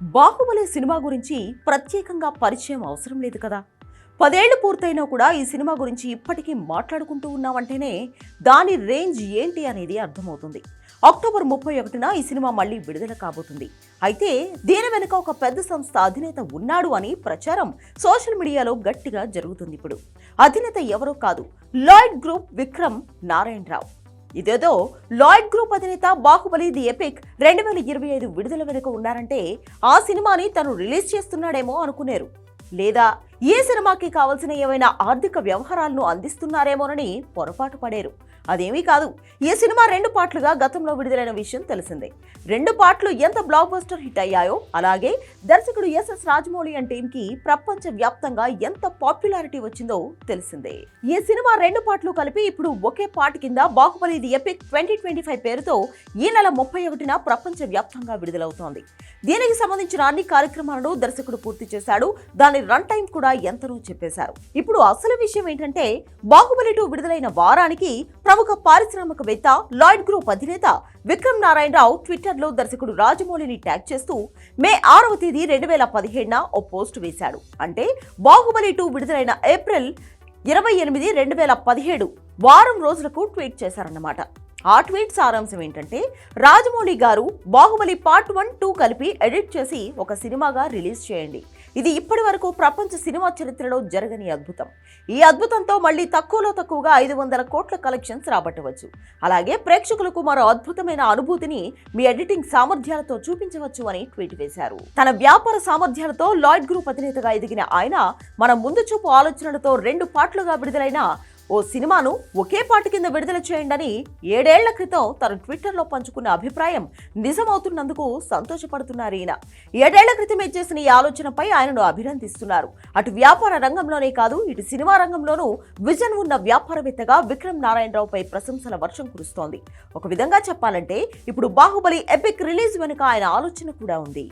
Baahubali cinema గురించి ప్రత్యేకంగా పరిచయం అవసరం లేదు కదా. పదేళ్ళు పూర్తయినా కూడా ఈ సినిమా గురించి ఇప్పటికీ మాట్లాడుకుంటూ ఉన్నామంటేనే దాని రేంజ్ ఏంటి అనేది అర్థమవుతుంది. అక్టోబర్ ముప్పై ఒకటిన ఈ సినిమా మళ్ళీ విడుదల కాబోతుంది. అయితే దీని వెనుక ఒక పెద్ద సంస్థ అధినేత ఉన్నాడు అని ప్రచారం సోషల్ మీడియాలో గట్టిగా జరుగుతుంది ఇప్పుడు. అధినేత ఎవరో కాదు లాయిడ్ గ్రూప్ విక్రమ్ నారాయణరావు. ఇదేదో లాయిడ్ గ్రూప్ అధినేత బాహుబలి ది ఎపిక్ రెండు వేల ఇరవై ఐదు విడుదల వెనుక ఉన్నారంటే ఆ సినిమాని తను రిలీజ్ చేస్తున్నాడేమో అనుకునేరు. లేదా ఏ సినిమాకి కావలసిన ఏవైనా ఆర్థిక వ్యవహారాలను అందిస్తున్నారేమోనని పొరపాటు పడేరు. అదేమీ కాదు ఈ సినిమా రెండు పార్ట్లుగా గతంలో విడుదలైన విషయం తెలిసిందే. రెండు పాటలు ఎంత బ్లాక్ బస్టర్ హిట్ అయ్యాయో అలాగే దర్శకుడు ఎస్ఎస్ రాజమౌళి అండ్ టీమ్కి ప్రపంచ వ్యాప్తంగా ఎంత పాపులారిటీ వచ్చిందో తెలిసిందే. ఈ సినిమా రెండు పార్ట్లు కలిపి ఇప్పుడు ఒకే పాట కింద Baahubali the epic twenty twenty five పేరుతో ఈ నెల ముప్పై ఒకటిన ప్రపంచ వ్యాప్తంగా విడుదలవుతోంది. దీనికి సంబంధించిన అన్ని కార్యక్రమాలను దర్శకుడు పూర్తి చేశాడు. దాని రన్ టైం కూడా ఎంతనో చెప్పేశారు. ఇప్పుడు అసలు విషయం ఏంటంటే బాహుబలి టూ విడుదలైన వారానికి ప్రముఖ పారిశ్రామికవేత్త లాయిడ్ గ్రూప్ అధినేత విక్రమ్ నారాయణరావు ట్విట్టర్లో దర్శకుడు రాజమౌళిని ట్యాగ్ చేస్తూ మే ఆరవ తేదీ రెండు వేల పదిహేడున ఓ పోస్ట్ వేశాడు. అంటే బాహుబలి టూ విడుదలైన ఏప్రిల్ ఇరవై ఎనిమిది రెండు వేల పదిహేడు వారం రోజులకు ట్వీట్ చేశారన్నమాట. ఆ ట్వీట్ సారాంశం ఏంటంటే Rajamouli garu Baahubali part one two కలిపి ఎడిట్ చేసి ఒక సినిమాగా రిలీజ్ చేయండి. ఇది ఇప్పటి వరకు ప్రపంచ సినిమా చరిత్రలో జరగని అద్భుతం. ఈ అద్భుతంతో మళ్ళీ తక్కువలో తక్కువగా ఐదు వందల కోట్ల కలెక్షన్స్ రాబట్టవచ్చు. అలాగే ప్రేక్షకులకు మరో అద్భుతమైన అనుభూతిని మీ ఎడిటింగ్ సామర్థ్యాలతో చూపించవచ్చు అని ట్వీట్ వేశారు. తన వ్యాపార సామర్థ్యాలతో లాయిడ్ గ్రూప్ అధినేతగా ఎదిగిన ఆయన మన ముందు చూపు ఆలోచనలతో రెండు పార్ట్లుగా విడుదలైన ఓ సినిమాను ఒకే పాట కింద విడుదల చేయండి ఏడేళ్ళ క్రితం తన ట్విట్టర్లో పంచుకున్న అభిప్రాయం నిజమవుతున్నందుకు సంతోషపడుతున్నారు ఈయన. ఏడేళ్ళ క్రితమే చేసిన ఈ ఆలోచనపై ఆయనను అభినందిస్తున్నారు. అటు వ్యాపార రంగంలోనే కాదు ఇటు సినిమా రంగంలోనూ విజన్ ఉన్న వ్యాపారవేత్తగా విక్రమ్ నారాయణరావుపై ప్రశంసల వర్షం కురుస్తోంది. ఒక విధంగా చెప్పాలంటే ఇప్పుడు బాహుబలి ఎపిక్ రిలీజ్ వెనుక ఆయన ఆలోచన కూడా ఉంది.